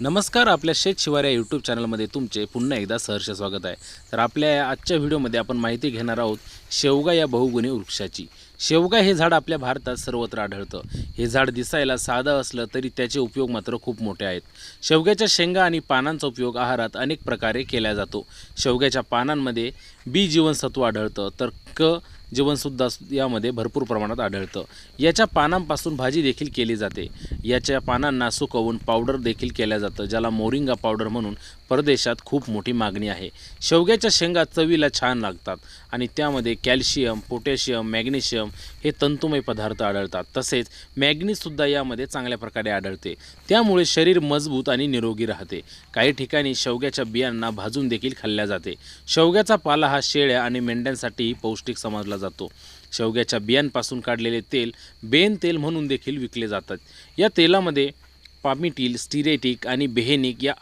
नमस्कार आपल्या शेत शिवार या यूट्यूब चॅनलमध्ये तुमचे पुन्हा एकदा सहर्ष स्वागत आहे. तर आपल्या या आजच्या व्हिडिओमध्ये आपण माहिती घेणार आहोत शेवगा या बहुगुणी वृक्षाची. शेवगा हे झाड आपल्या भारतात सर्वत्र आढळतं. हे झाड दिसायला साधं असलं तरी त्याचे उपयोग मात्र खूप मोठे आहेत. शेवग्याच्या शेंगा आणि पानांचा उपयोग आहारात अनेक प्रकारे केला जातो. शेवग्याच्या पानांमध्ये बी जीवनसत्व आढळतं तर क जीवनसुद्धा यामध्ये भरपूर प्रमाणात आढळतं. याच्या पानांपासून भाजी देखील केली जाते. याच्या पानांना सुकवून पावडर देखील केल्या जातं ज्याला मोरिंगा पावडर म्हणून परदेशात खूप मोठी मागणी आहे. शेवग्याच्या शेंगा चवीला छान लागतात आणि त्यामध्ये कॅल्शियम पोटॅशियम मॅग्नेशियम हे तंतुमय पदार्थ आढळतात. तसेच मॅग्नीजसुद्धा यामध्ये चांगल्या प्रकारे आढळते. त्यामुळे शरीर मजबूत आणि निरोगी राहते. काही ठिकाणी शेवग्याच्या बियांना भाजून देखील खाल्ल्या जाते. शेवग्याचा पाला हा शेळ्या आणि मेंढ्यांसाठीही पौष्टिक समजला जातो. शेवग्याच्या बियांपासून काढलेले तेल बेन तेल म्हणून देखील विकले जातात. या तेलामध्ये पामिटील स्टिरेटिक आणि बेहेनिक या